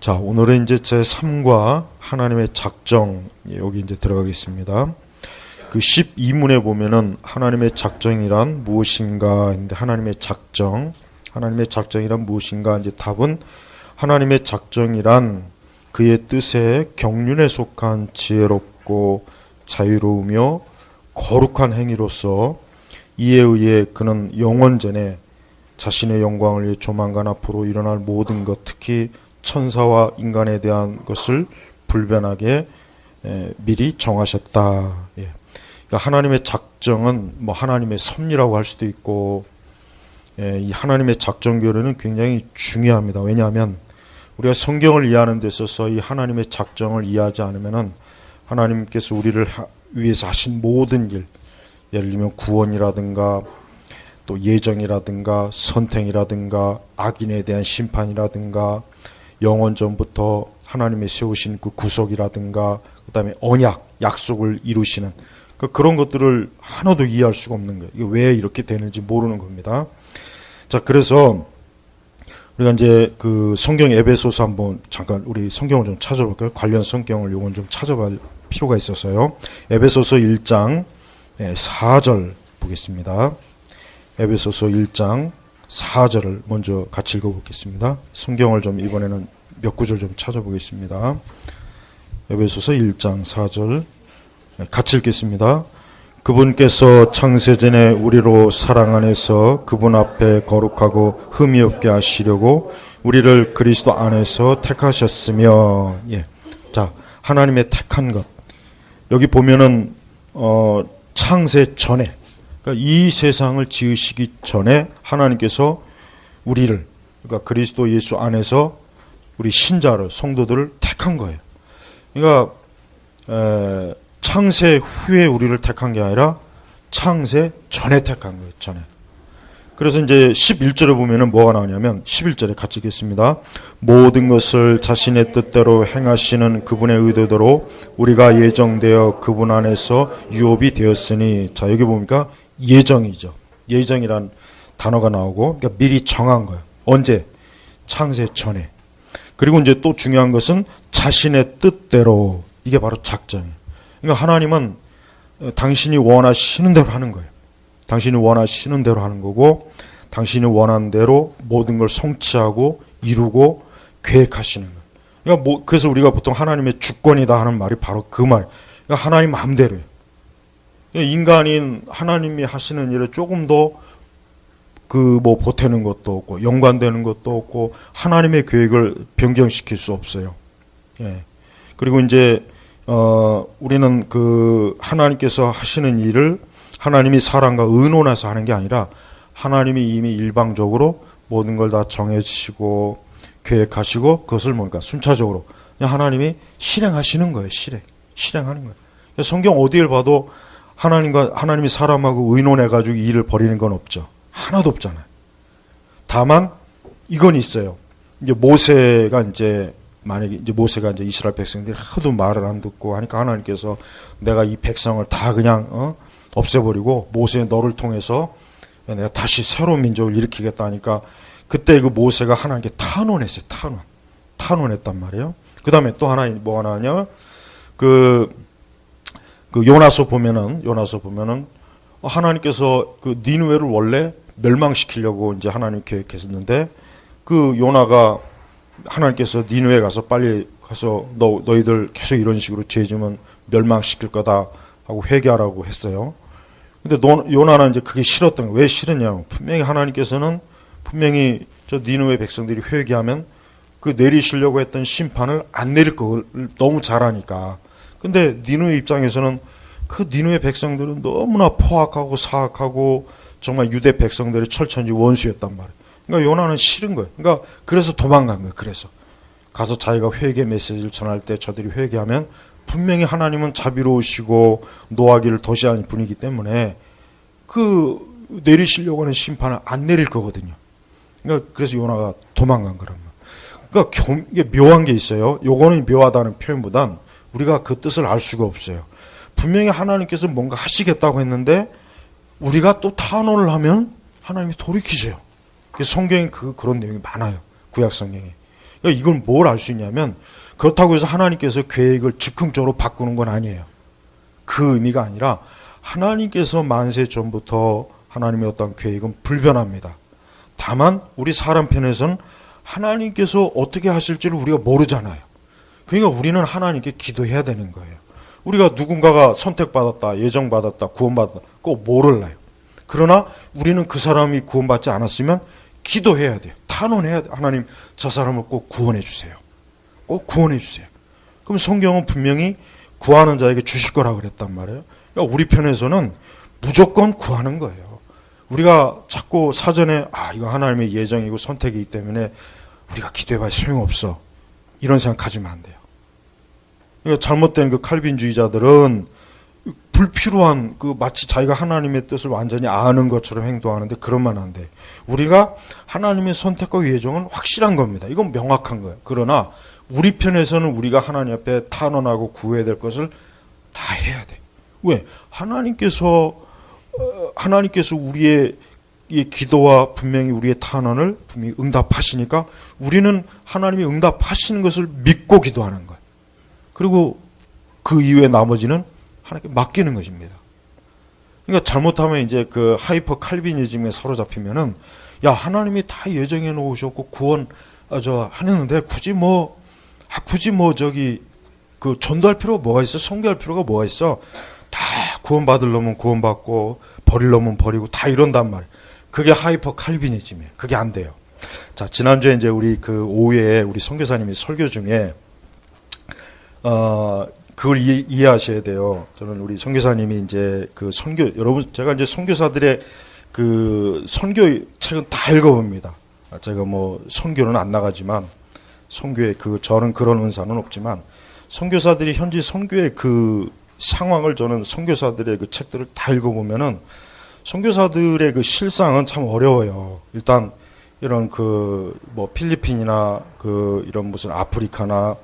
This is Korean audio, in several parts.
자, 오늘은 이제 제 3과 하나님의 작정 예, 여기 이제 들어가겠습니다. 그 12문에 보면은 하나님의 작정이란 무엇인가 인데 하나님의 작정 하나님의 작정이란 무엇인가 이제 답은 하나님의 작정이란 그의 뜻에 경륜에 속한 지혜롭고 자유로우며 거룩한 행위로서 이에 의해 그는 영원전에 자신의 영광을 위해 조만간 앞으로 일어날 모든 것 특히 천사와 인간에 대한 것을 불변하게 에, 미리 정하셨다. 예. 그러니까 하나님의 작정은 뭐 하나님의 섭리라고 할 수도 있고 예, 이 하나님의 작정 교류는 굉장히 중요합니다. 왜냐하면 우리가 성경을 이해하는 데 있어서 이 하나님의 작정을 이해하지 않으면은 하나님께서 우리를 하- 위해서 하신 모든 일, 예를 들면 구원이라든가 또 예정이라든가 선택이라든가 악인에 대한 심판이라든가 영원 전부터 하나님의 세우신 그 구속이라든가 그다음에 언약, 약속을 이루시는 그 그런 것들을 하나도 이해할 수가 없는 거예요. 이게 왜 이렇게 되는지 모르는 겁니다. 자, 그래서 우리가 이제 그 성경 에베소서 한번 잠깐 우리 성경을 좀 찾아볼까요? 관련 성경을 요건 좀 찾아볼 필요가 있어서요. 에베소서 1장 4절 보겠습니다. 에베소서 1장 4절을 먼저 같이 읽어보겠습니다. 성경을 좀 이번에는 몇 구절 좀 찾아보겠습니다. 에베소서 1장 4절 네, 같이 읽겠습니다. 그분께서 창세전에 우리로 사랑 안에서 그분 앞에 거룩하고 흠이 없게 하시려고 우리를 그리스도 안에서 택하셨으며 예. 자, 하나님의 택한 것. 여기 보면은 어 창세 전에 그러니까 이 세상을 지으시기 전에 하나님께서 우리를 그러니까 그리스도 예수 안에서 우리 신자를 성도들을 택한 거예요. 그러니까 에, 창세 후에 우리를 택한 게 아니라 창세 전에 택한 거예요. 전에. 그래서 이제 11절에 보면은 뭐가 나오냐면 11절에 같이 읽겠습니다. 모든 것을 자신의 뜻대로 행하시는 그분의 의도대로 우리가 예정되어 그분 안에서 유업이 되었으니 자 여기 보니까 예정이죠. 예정이란 단어가 나오고 그러니까 미리 정한 거예요. 언제? 창세 전에. 그리고 이제 또 중요한 것은 자신의 뜻대로 이게 바로 작정이에요. 그러니까 하나님은 어, 당신이 원하시는 대로 하는 거예요. 당신이 원하시는 대로 하는 거고 당신이 원하는 대로 모든 걸 성취하고 이루고 계획하시는 거예요. 그러니까 뭐 그래서 우리가 보통 하나님의 주권이다 하는 말이 바로 그 말. 그러니까 하나님 마음대로예요. 그러니까 인간인 하나님이 하시는 일에 조금 더 그 뭐 보태는 것도 없고 연관되는 것도 없고 하나님의 계획을 변경시킬 수 없어요. 예. 그리고 이제 어 우리는 그 하나님께서 하시는 일을 하나님이 사람과 의논해서 하는 게 아니라 하나님이 이미 일방적으로 모든 걸 다 정해주시고 계획하시고 그것을 뭔가 순차적으로 하나님이 실행하시는 거예요. 실행, 실행하는 거예요. 성경 어디를 봐도 하나님과 하나님이 사람하고 의논해 가지고 일을 벌이는 건 없죠. 하나도 없잖아요. 다만 이건 있어요. 이제 모세가 이제 만약에 이제 모세가 이제 이스라엘 백성들이 하도 말을 안 듣고 하니까 하나님께서 내가 이 백성을 다 그냥 어? 없애버리고 모세 너를 통해서 내가 다시 새로운 민족을 일으키겠다 하니까 그때 그 모세가 하나님께 탄원했어요. 탄원. 탄원했단 말이에요. 그 다음에 또 하나 뭐가 나왔냐? 그, 그 요나서 보면은, 요나서 보면은 하나님께서 그 니누웨를 원래 멸망시키려고 이제 하나님 계획했었는데 그 요나가 하나님께서 니누에 가서 빨리 가서 너 너희들 계속 이런 식으로 죄 지면 멸망시킬 거다 하고 회개하라고 했어요. 근데 노, 요나는 이제 그게 싫었던 거예요. 왜 싫었냐면 분명히 하나님께서는 분명히 저 니누의 백성들이 회개하면 그 내리시려고 했던 심판을 안 내릴 걸 너무 잘하니까. 근데 니누의 입장에서는 그 니누의 백성들은 너무나 포악하고 사악하고 정말 유대 백성들의 철천지 원수였단 말이에요. 그러니까 요나는 싫은 거예요. 그러니까 그래서 도망간 거예요. 그래서 가서 자기가 회개 메시지를 전할 때 저들이 회개하면 분명히 하나님은 자비로우시고 노하기를 더시하는 분이기 때문에 그 내리시려고 하는 심판을 안 내릴 거거든요. 그러니까 그래서 요나가 도망간 거란 말이에요. 그러니까 묘한 게 있어요. 요거는 묘하다는 표현보단 우리가 그 뜻을 알 수가 없어요. 분명히 하나님께서 뭔가 하시겠다고 했는데 우리가 또 탄원을 하면 하나님이 돌이키세요. 성경에 그 그런 내용이 많아요. 구약 성경에. 그러니까 이건 뭘알 수 있냐면 그렇다고 해서 하나님께서 계획을 즉흥적으로 바꾸는 건 아니에요. 그 의미가 아니라 하나님께서 만세 전부터 하나님의 어떤 계획은 불변합니다. 다만 우리 사람 편에서는 하나님께서 어떻게 하실지를 우리가 모르잖아요. 그러니까 우리는 하나님께 기도해야 되는 거예요. 우리가 누군가가 선택받았다, 예정받았다, 구원받았다, 꼭 모를라요. 그러나 우리는 그 사람이 구원받지 않았으면 기도해야 돼요. 탄원해야 돼요. 하나님, 저 사람을 꼭 구원해 주세요. 꼭 구원해 주세요. 그럼 성경은 분명히 구하는 자에게 주실 거라고 그랬단 말이에요. 그러니까 우리 편에서는 무조건 구하는 거예요. 우리가 자꾸 사전에 아 이거 하나님의 예정이고 선택이기 때문에 우리가 기도해봐야 소용없어 이런 생각 가지면 안 돼요. 그러니까 잘못된 그 칼빈주의자들은 불필요한 그 마치 자기가 하나님의 뜻을 완전히 아는 것처럼 행동하는데 그러면 안 돼. 우리가 하나님의 선택과 예정은 확실한 겁니다. 이건 명확한 거예요. 그러나 우리 편에서는 우리가 하나님 앞에 탄원하고 구해야 될 것을 다 해야 돼. 왜? 하나님께서 어, 하나님께서 우리의 이 기도와 분명히 우리의 탄원을 분명히 응답하시니까 우리는 하나님이 응답하시는 것을 믿고 기도하는 거예요. 그리고 그 이후에 나머지는 하나님께 맡기는 것입니다. 그러니까 잘못하면 이제 그 하이퍼 칼비니즘에 사로잡히면은 야 하나님이 다 예정해 놓으셨고 구원 아, 저 하는데 굳이 뭐 아, 굳이 뭐 저기 그 전도할 필요가 뭐가 있어? 선교할 필요가 뭐가 있어? 다 구원받을 놈은 구원받고 버릴 놈은 버리고 다 이런단 말이에요. 그게 하이퍼 칼비니즘이에요. 그게 안 돼요. 자, 지난주에 이제 우리 그 오후에 우리 선교사님이 설교 중에 어 그걸 이해, 이해 하셔야 돼요. 저는 우리 선교사님이 이제 그 선교 여러분 제가 이제 선교사들의 그 선교 책은 다 읽어봅니다. 제가 뭐 선교는 안 나가지만 선교에 그 저는 그런 은사는 없지만 선교사들이 현지 선교의 그 상황을 저는 선교사들의 그 책들을 다 읽어보면은 선교사들의 그 실상은 참 어려워요. 일단 이런 그 뭐 필리핀이나 그 이런 무슨 아프리카나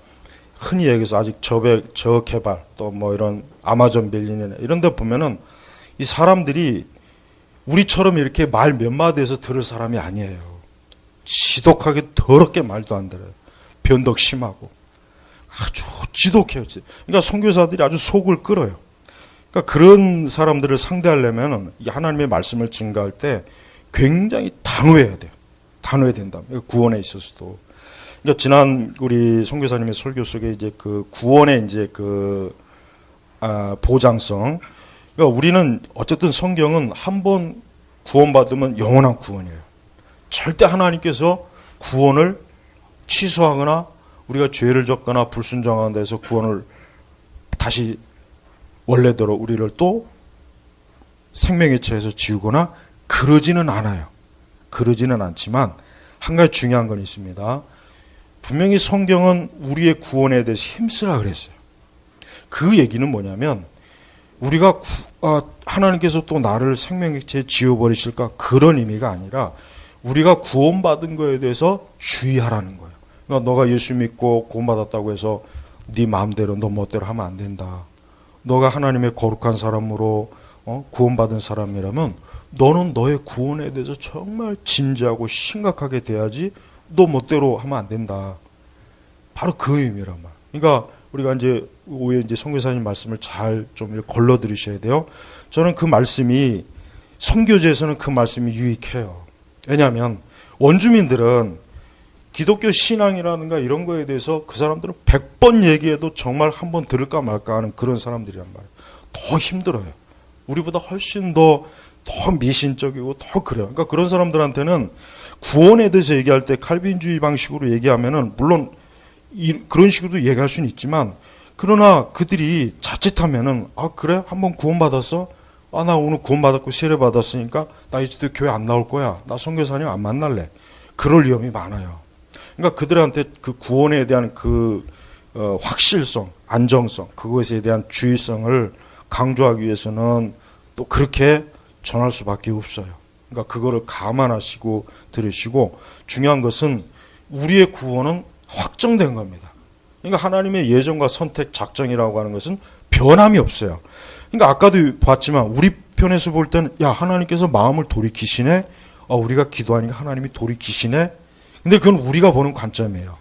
흔히 얘기해서 아직 저배 저개발 또 뭐 이런 아마존 밀리나 이런 데 보면은 이 사람들이 우리처럼 이렇게 말 몇 마디에서 들을 사람이 아니에요. 지독하게 더럽게 말도 안 들어요. 변덕 심하고 아주 지독해요. 그러니까 선교사들이 아주 속을 끓어요. 그러니까 그런 사람들을 상대하려면 이 하나님의 말씀을 증가할 때 굉장히 단호해야 돼요. 단호해야 된다. 구원에 있어서도. 그러니까 지난 우리 선교사님의 설교 속에 이제 그 구원의 이제 그 아, 보장성. 그러니까 우리는 어쨌든 성경은 한 번 구원받으면 영원한 구원이에요. 절대 하나님께서 구원을 취소하거나 우리가 죄를 졌거나 불순종한 데서 구원을 다시 원래대로 우리를 또 생명의 채에서 지우거나 그러지는 않아요. 그러지는 않지만 한 가지 중요한 건 있습니다. 분명히 성경은 우리의 구원에 대해서 힘쓰라 그랬어요. 그 얘기는 뭐냐면 우리가 구, 아, 하나님께서 또 나를 생명의 채에 지워버리실까 그런 의미가 아니라 우리가 구원받은 거에 대해서 주의하라는 거예요. 그러니까 너가 예수 믿고 구원받았다고 해서 네 마음대로 너 멋대로 하면 안 된다. 너가 하나님의 거룩한 사람으로 어? 구원받은 사람이라면 너는 너의 구원에 대해서 정말 진지하고 심각하게 돼야지 너 멋대로 하면 안 된다. 바로 그 의미란 말. 그러니까 우리가 이제 오해 이제 성교사님 말씀을 잘 좀 걸러 들으셔야 돼요. 저는 그 말씀이 선교제에서는 그 말씀이 유익해요. 왜냐하면 원주민들은 기독교 신앙이라든가 이런 거에 대해서 그 사람들은 100번 얘기해도 정말 한 번 들을까 말까 하는 그런 사람들이란 말이에요. 더 힘들어요. 우리보다 훨씬 더, 더 미신적이고 더 그래요. 그러니까 그런 사람들한테는 구원에 대해서 얘기할 때 칼빈주의 방식으로 얘기하면은 물론 이, 그런 식으로 얘기할 수는 있지만 그러나 그들이 자칫하면은 아 그래? 한번 구원받았어? 아 나 오늘 구원받았고 세례 받았으니까 나 이제 교회 안 나올 거야. 나 선교사님 안 만날래. 그럴 위험이 많아요. 그러니까 그들한테 그 구원에 대한 그 어, 확실성 안정성 그것에 대한 주의성을 강조하기 위해서는 또 그렇게 전할 수밖에 없어요 그러니까 그거를 감안하시고 들으시고 중요한 것은 우리의 구원은 확정된 겁니다. 그러니까 하나님의 예정과 선택, 작정이라고 하는 것은 변함이 없어요. 그러니까 아까도 봤지만 우리 편에서 볼 때는 야 하나님께서 마음을 돌이키시네. 어, 우리가 기도하니까 하나님이 돌이키시네. 근데 그건 우리가 보는 관점이에요.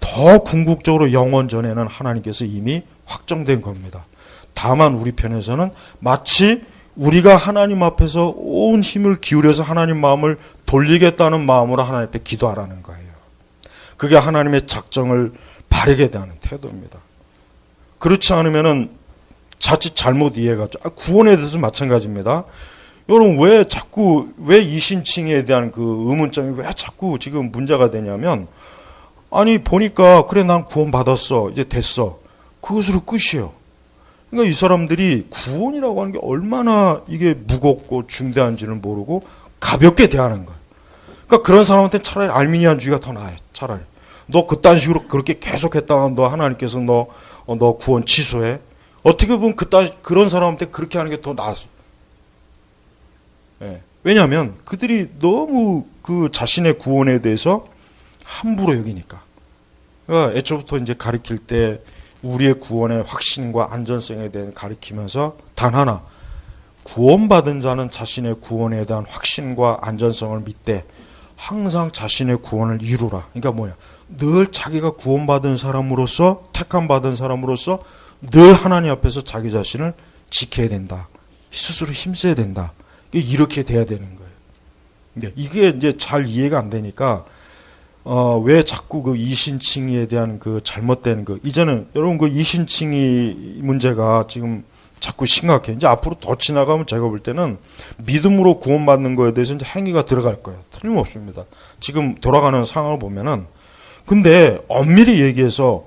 더 궁극적으로 영원 전에는 하나님께서 이미 확정된 겁니다. 다만 우리 편에서는 마치 우리가 하나님 앞에서 온 힘을 기울여서 하나님 마음을 돌리겠다는 마음으로 하나님 앞에 기도하라는 거예요. 그게 하나님의 작정을 바르게 대하는 태도입니다. 그렇지 않으면은 자칫 잘못 이해가 아, 구원에 대해서 마찬가지입니다. 여러분 왜 자꾸 왜 이신칭에 대한 그 의문점이 왜 자꾸 지금 문제가 되냐면 아니 보니까 그래 난 구원 받았어 이제 됐어 그것으로 끝이에요. 그러니까 이 사람들이 구원이라고 하는 게 얼마나 이게 무겁고 중대한지를 모르고 가볍게 대하는 거예요. 그러니까 그런 사람한테 차라리 알미니안주의가 더 나아요. 차라리 너 그딴 식으로 그렇게 계속했다가 너 하나님께서 너, 어, 너 구원 취소해. 어떻게 보면 그딴 그런 사람한테 그렇게 하는 게 더 나았어. 예. 왜냐하면 그들이 너무 그 자신의 구원에 대해서 함부로 여기니까. 그러니까 애초부터 이제 가르칠 때 우리의 구원의 확신과 안전성에 대해 가르치면서 단 하나 구원받은 자는 자신의 구원에 대한 확신과 안전성을 믿되 항상 자신의 구원을 이루라. 그러니까 뭐야? 늘 자기가 구원받은 사람으로서 택함 받은 사람으로서 늘 하나님 앞에서 자기 자신을 지켜야 된다. 스스로 힘써야 된다. 이렇게 돼야 되는 거예요. 이게 이제 잘 이해가 안 되니까 어, 왜 자꾸 그 이신칭의에 대한 그 잘못된 그 이제는 여러분 그 이신칭의 문제가 지금 자꾸 심각해. 이제 앞으로 더 지나가면 제가 볼 때는 믿음으로 구원받는 거에 대해서 이제 행위가 들어갈 거예요. 틀림없습니다. 지금 돌아가는 상황을 보면은 근데 엄밀히 얘기해서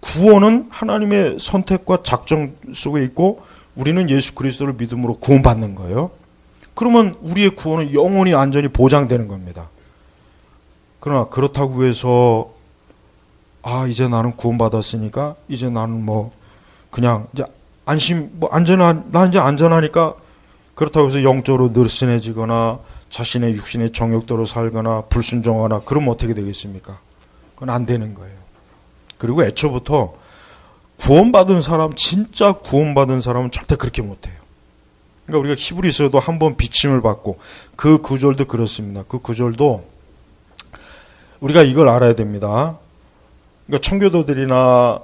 구원은 하나님의 선택과 작정 속에 있고 우리는 예수 그리스도를 믿음으로 구원받는 거예요. 그러면 우리의 구원은 영원히 안전히 보장되는 겁니다. 그러나 그렇다고 해서 아 이제 나는 구원받았으니까 이제 나는 뭐 그냥 이제 안심 뭐 안전한 나 이제 안전하니까 그렇다고 해서 영적으로 느슨해지거나 자신의 육신의 정욕대로 살거나 불순종하거나 그러면 어떻게 되겠습니까? 그건 안 되는 거예요. 그리고 애초부터 구원받은 사람 진짜 구원받은 사람은 절대 그렇게 못해요. 그러니까 우리가 히브리서도 한 번 비침을 받고 그 구절도 그렇습니다. 그 구절도 우리가 이걸 알아야 됩니다. 그러니까 청교도들이나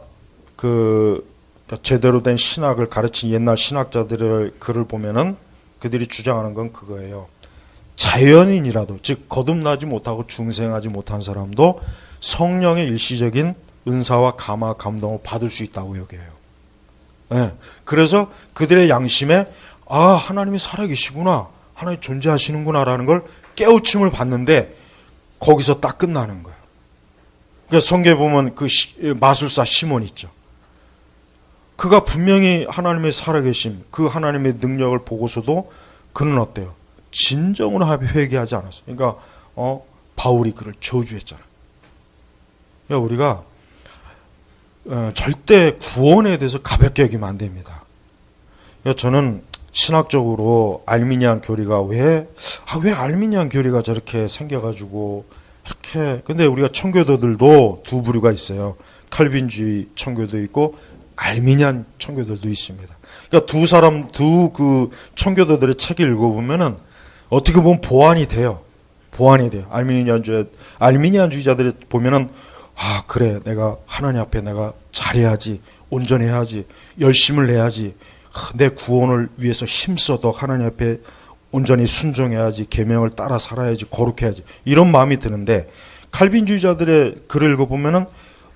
그 그러니까 제대로 된 신학을 가르친 옛날 신학자들의 글을 보면은 그들이 주장하는 건 그거예요. 자연인이라도 즉 거듭나지 못하고 중생하지 못한 사람도 성령의 일시적인 은사와 감화 감동을 받을 수 있다고 여겨요. 예. 그래서 그들의 양심에 아 하나님이 살아계시구나 하나님 존재하시는구나라는 걸 깨우침을 받는데 거기서 딱 끝나는 거예요. 그러니까 성경에 보면 그 시, 마술사 시몬 있죠. 그가 분명히 하나님의 살아계심, 그 하나님의 능력을 보고서도 그는 어때요? 진정으로 회개하지 않았어요. 그러니까 어, 바울이 그를 저주했잖아요. 그러니까 우리가 어, 절대 구원에 대해서 가볍게 여기면 안 됩니다. 그러니까 저는 신학적으로 알미니안 교리가 왜, 아, 왜 알미니안 교리가 저렇게 생겨가지고, 이렇게, 근데 우리가 청교도들도 두 부류가 있어요. 칼빈주의 청교도 있고, 알미니안 청교도들도 있습니다. 그러니까 두 사람, 두 그 청교도들의 책을 읽어보면은 어떻게 보면 보완이 돼요. 보완이 돼요. 알미니안주의, 알미니안주의자들이 보면은, 아, 그래. 내가 하나님 앞에 내가 잘해야지. 온전해야지. 열심을 내야지. 내 구원을 위해서 힘써도 하나님 앞에 온전히 순종해야지 계명을 따라 살아야지 거룩해야지 이런 마음이 드는데 칼빈주의자들의 글을 읽어보면은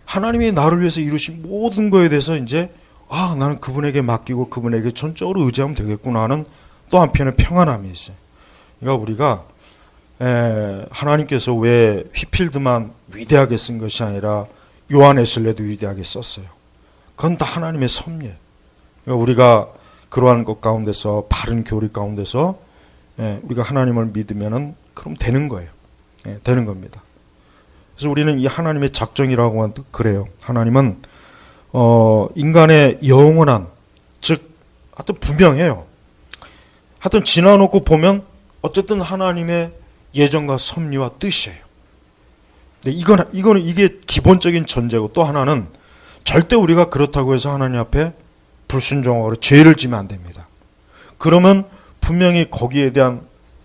하나님이 나를 위해서 이루신 모든 거에 대해서 이제 아 나는 그분에게 맡기고 그분에게 전적으로 의지하면 되겠구나 하는 또 한편의 평안함이 있어요. 그러니까 우리가 에, 하나님께서 왜 휘필드만 위대하게 쓴 것이 아니라 요한에슬레도 위대하게 썼어요. 그건 다 하나님의 섭리예요. 우리가 그러한 것 가운데서 바른 교리 가운데서 예, 우리가 하나님을 믿으면은 그럼 되는 거예요. 예, 되는 겁니다. 그래서 우리는 이 하나님의 작정이라고 하는 그래요. 하나님은 어, 인간의 영원한 즉 하여튼 분명해요. 하여튼 지나놓고 보면 어쨌든 하나님의 예정과 섭리와 뜻이에요. 근데 이건 이거는 이게 기본적인 전제고 또 하나는 절대 우리가 그렇다고 해서 하나님 앞에 불순종으로 죄를 지면 안 됩니다. 그러면 분명히 거기에 대한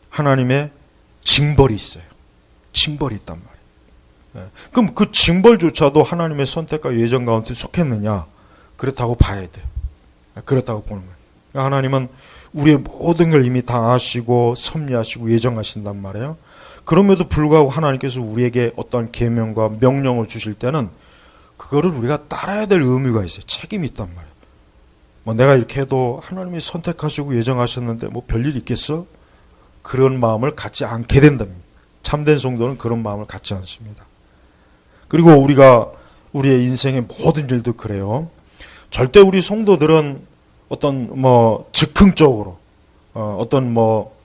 하나님의 징벌이 있어요. 징벌이 있단 말이에요. 예. 그럼 그 징벌조차도 하나님의 선택과 예정 가운데 속했느냐? 그렇다고 봐야 돼. 요 그렇다고 보는 거예요. 그러니까 하나님은 우리의 모든 걸 이미 다 아시고 섭리하시고 예정하신단 말이에요. 그럼에도 불구하고 하나님께서 우리에게 어떤 계명과 명령을 주실 때는 그거를 우리가 따라야 될 의무가 있어요. 책임이 있단 말이에요. 뭐 내가 이렇게 해도 하나님이 선택하시고 예정하셨는데 뭐 별일 있겠어? 그런 마음을 갖지 않게 된답니다. 참된 성도는 그런 마음을 갖지 않습니다. 그리고 우리가 우리의 인생의 모든 일도 그래요. 절대 우리 성도들은 어떤 뭐 즉흥적으로 어, 어떤 뭐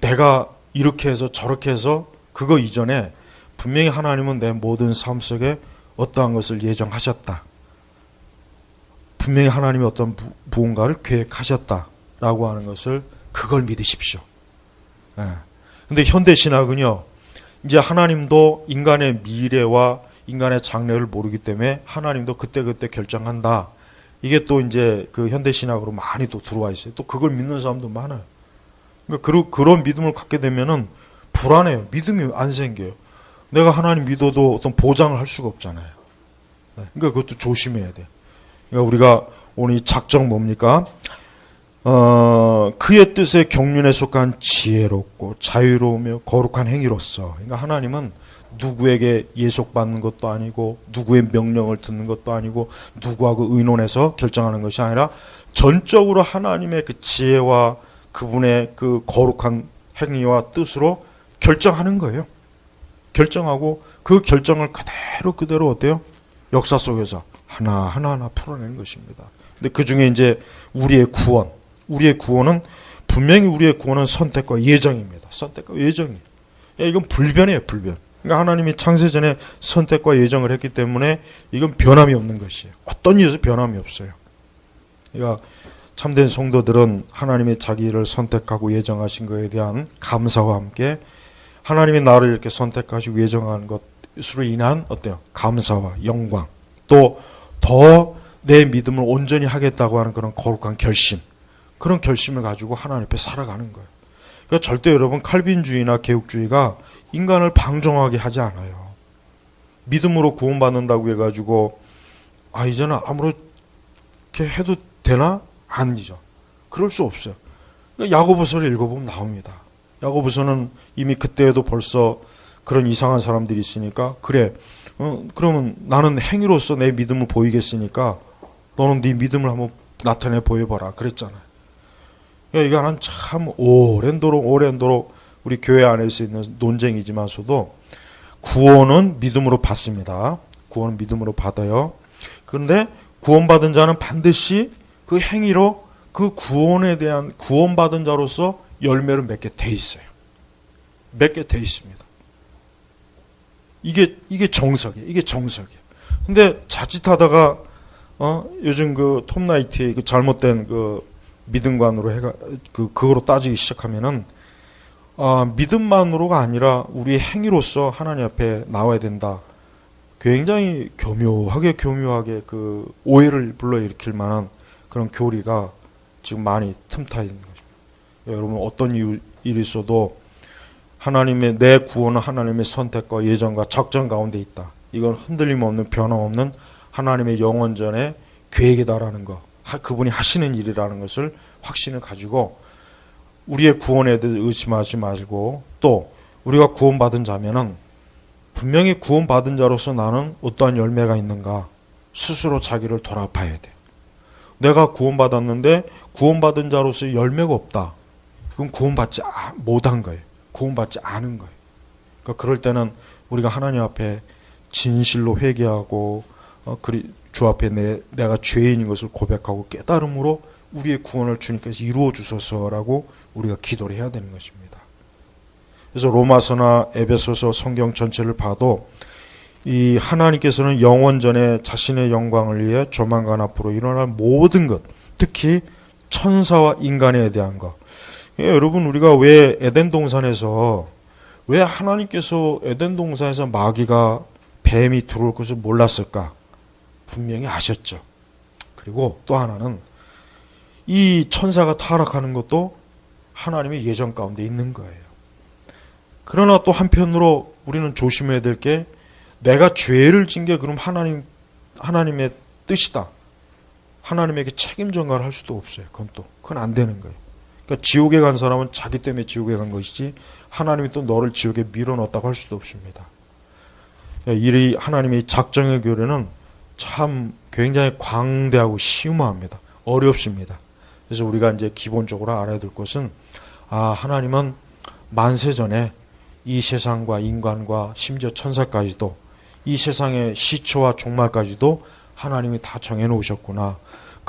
내가 이렇게 해서 저렇게 해서 그거 이전에 분명히 하나님은 내 모든 삶 속에 어떠한 것을 예정하셨다. 분명히 하나님이 어떤 부, 무언가를 계획하셨다라고 하는 것을 그걸 믿으십시오. 예. 근데 현대 신학은요. 이제 하나님도 인간의 미래와 인간의 장래를 모르기 때문에 하나님도 그때 그때 결정한다. 이게 또 이제 그 현대 신학으로 많이 또 들어와 있어요. 또 그걸 믿는 사람도 많아요. 그러니까 그런 그런 믿음을 갖게 되면은 불안해요. 믿음이 안 생겨요. 내가 하나님 믿어도 어떤 보장을 할 수가 없잖아요. 네. 그러니까 그것도 조심해야 돼. 그러니까 우리가 오늘 이 작정 뭡니까? 어, 그의 뜻에 경륜에 속한 지혜롭고 자유로우며 거룩한 행위로서. 그러니까 하나님은 누구에게 예속받는 것도 아니고 누구의 명령을 듣는 것도 아니고 누구하고 의논해서 결정하는 것이 아니라 전적으로 하나님의 그 지혜와 그분의 그 거룩한 행위와 뜻으로 결정하는 거예요. 결정하고 그 결정을 그대로 그대로 어때요? 역사 속에서 하나 하나 하나 풀어내는 것입니다. 근데 그 중에 이제 우리의 구원, 우리의 구원은 분명히 우리의 구원은 선택과 예정입니다. 선택과 예정이. 야, 이건 불변이에요, 불변. 그러니까 하나님이 창세 전에 선택과 예정을 했기 때문에 이건 변함이 없는 것이에요. 어떤 일에서 변함이 없어요. 그러니까 참된 성도들은 하나님의 자기를 선택하고 예정하신 것에 대한 감사와 함께 하나님이 나를 이렇게 선택하시고 예정한 것으로 인한 어때요? 감사와 영광 또 더 내 믿음을 온전히 하겠다고 하는 그런 거룩한 결심 그런 결심을 가지고 하나님 앞에 살아가는 거예요. 그러니까 절대 여러분 칼빈주의나 개혁주의가 인간을 방종하게 하지 않아요. 믿음으로 구원받는다고 해가지고 아 이제는 아무렇게 해도 되나? 아니죠. 그럴 수 없어요. 그러니까 야고보서를 읽어보면 나옵니다. 야고보서는 이미 그때에도 벌써 그런 이상한 사람들이 있으니까 그래 어, 그러면 나는 행위로서 내 믿음을 보이겠으니까 너는 네 믿음을 한번 나타내 보여봐라 그랬잖아요. 이거는 참 오랜도록 오랜도록 우리 교회 안에서 있는 논쟁이지만서도 구원은 믿음으로 받습니다. 구원은 믿음으로 받아요. 그런데 구원받은 자는 반드시 그 행위로 그 구원에 대한 구원받은 자로서 열매를 맺게 돼 있어요. 맺게 돼 있습니다. 이게 이게 정석이에요. 이게 정석이에요. 근데 자칫하다가 어 요즘 그 톰나이트의 그 잘못된 그 믿음관으로 해가 그 그거로 따지기 시작하면은 아, 믿음만으로가 아니라 우리 행위로서 하나님 앞에 나와야 된다. 굉장히 교묘하게 교묘하게 그 오해를 불러일으킬 만한 그런 교리가 지금 많이 틈타 있는 거죠. 여러분 어떤 이유, 일이 있어도 하나님의 내 구원은 하나님의 선택과 예정과 작전 가운데 있다. 이건 흔들림 없는 변함없는 하나님의 영원전의 계획이다라는 거. 그분이 하시는 일이라는 것을 확신을 가지고 우리의 구원에 대해 의심하지 말고 또 우리가 구원받은 자면은 분명히 구원받은 자로서 나는 어떠한 열매가 있는가 스스로 자기를 돌아봐야 돼. 내가 구원받았는데 구원받은 자로서 열매가 없다. 그럼 구원받지 아, 못한 거예요. 구원받지 않은 거예요. 그러니까 그럴 때는 우리가 하나님 앞에 진실로 회개하고 어, 그리 주 앞에 내, 내가 죄인인 것을 고백하고 깨달음으로 우리의 구원을 주님께서 이루어 주소서라고 우리가 기도를 해야 되는 것입니다. 그래서 로마서나 에베소서 성경 전체를 봐도 이 하나님께서는 영원전에 자신의 영광을 위해 조만간 앞으로 일어날 모든 것, 특히 천사와 인간에 대한 것. 예, 여러분 우리가 왜 에덴 동산에서 왜 하나님께서 에덴 동산에서 마귀가 뱀이 들어올 것을 몰랐을까? 분명히 아셨죠. 그리고 또 하나는 이 천사가 타락하는 것도 하나님의 예정 가운데 있는 거예요. 그러나 또 한편으로 우리는 조심해야 될 게 내가 죄를 진 게 그럼 하나님 하나님의 뜻이다. 하나님에게 책임 전가를 할 수도 없어요. 그건 또 그건 안 되는 거예요. 그러니까 지옥에 간 사람은 자기 때문에 지옥에 간 것이지 하나님이 또 너를 지옥에 밀어넣었다고 할 수도 없습니다. 그러니까 이 하나님의 작정의 교례는 참 굉장히 광대하고 심오합니다. 어렵습니다. 그래서 우리가 이제 기본적으로 알아야 될 것은 아 하나님은 만세 전에 이 세상과 인간과 심지어 천사까지도 이 세상의 시초와 종말까지도 하나님이 다 정해 놓으셨구나.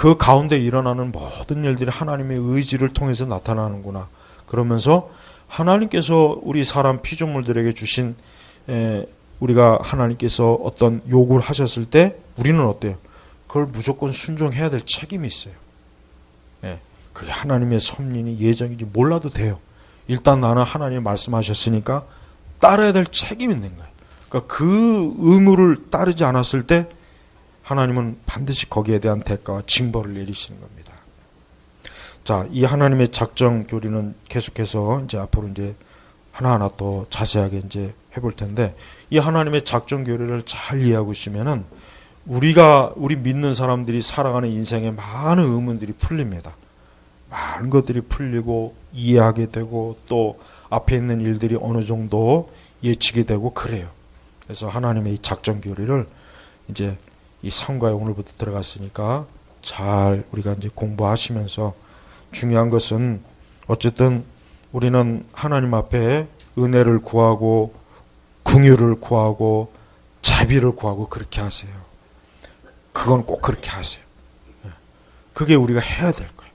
그 가운데 일어나는 모든 일들이 하나님의 의지를 통해서 나타나는구나. 그러면서 하나님께서 우리 사람 피조물들에게 주신 에, 우리가 하나님께서 어떤 요구를 하셨을 때 우리는 어때요? 그걸 무조건 순종해야 될 책임이 있어요. 예, 그게 하나님의 섭리니 예정인지 몰라도 돼요. 일단 나는 하나님 말씀하셨으니까 따라야 될 책임이 있는 거예요. 그러니까 그 의무를 따르지 않았을 때 하나님은 반드시 거기에 대한 대가와 징벌을 내리시는 겁니다. 자, 이 하나님의 작정 교리는 계속해서 이제 앞으로 이제 하나하나 또 자세하게 이제 해볼 텐데 이 하나님의 작정 교리를 잘 이해하고 있으면은 우리가 우리 믿는 사람들이 살아가는 인생에 많은 의문들이 풀립니다. 많은 것들이 풀리고 이해하게 되고 또 앞에 있는 일들이 어느 정도 예측이 되고 그래요. 그래서 하나님의 이 작정 교리를 이제 이 상과에 오늘부터 들어갔으니까 잘 우리가 이제 공부하시면서 중요한 것은 어쨌든 우리는 하나님 앞에 은혜를 구하고 궁유를 구하고 자비를 구하고 그렇게 하세요. 그건 꼭 그렇게 하세요. 예. 그게 우리가 해야 될 거예요.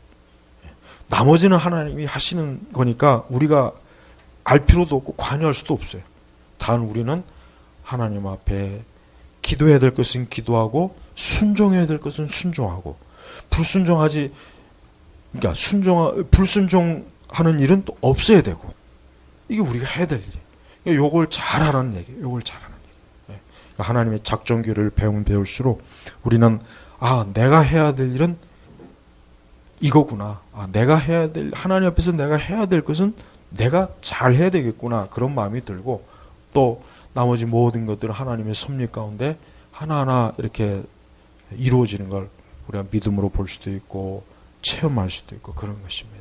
예. 나머지는 하나님이 하시는 거니까 우리가 알 필요도 없고 관여할 수도 없어요. 단 우리는 하나님 앞에 기도해야 될 것은 기도하고 순종해야 될 것은 순종하고 불순종하지 그러니까 순종 불순종하는 일은 또 없어야 되고 이게 우리가 해야 될 일이에요. 그러니까 요걸 잘하라는 얘기예요. 요걸 잘하는 얘기. 그러니까 하나님의 작정교를 배우면 배울수록 우리는 아 내가 해야 될 일은 이거구나. 아 내가 해야 될 하나님 앞에서 내가 해야 될 것은 내가 잘 해야 되겠구나 그런 마음이 들고 또 나머지 모든 것들은 하나님의 섭리 가운데 하나하나 이렇게 이루어지는 걸 우리가 믿음으로 볼 수도 있고 체험할 수도 있고 그런 것입니다.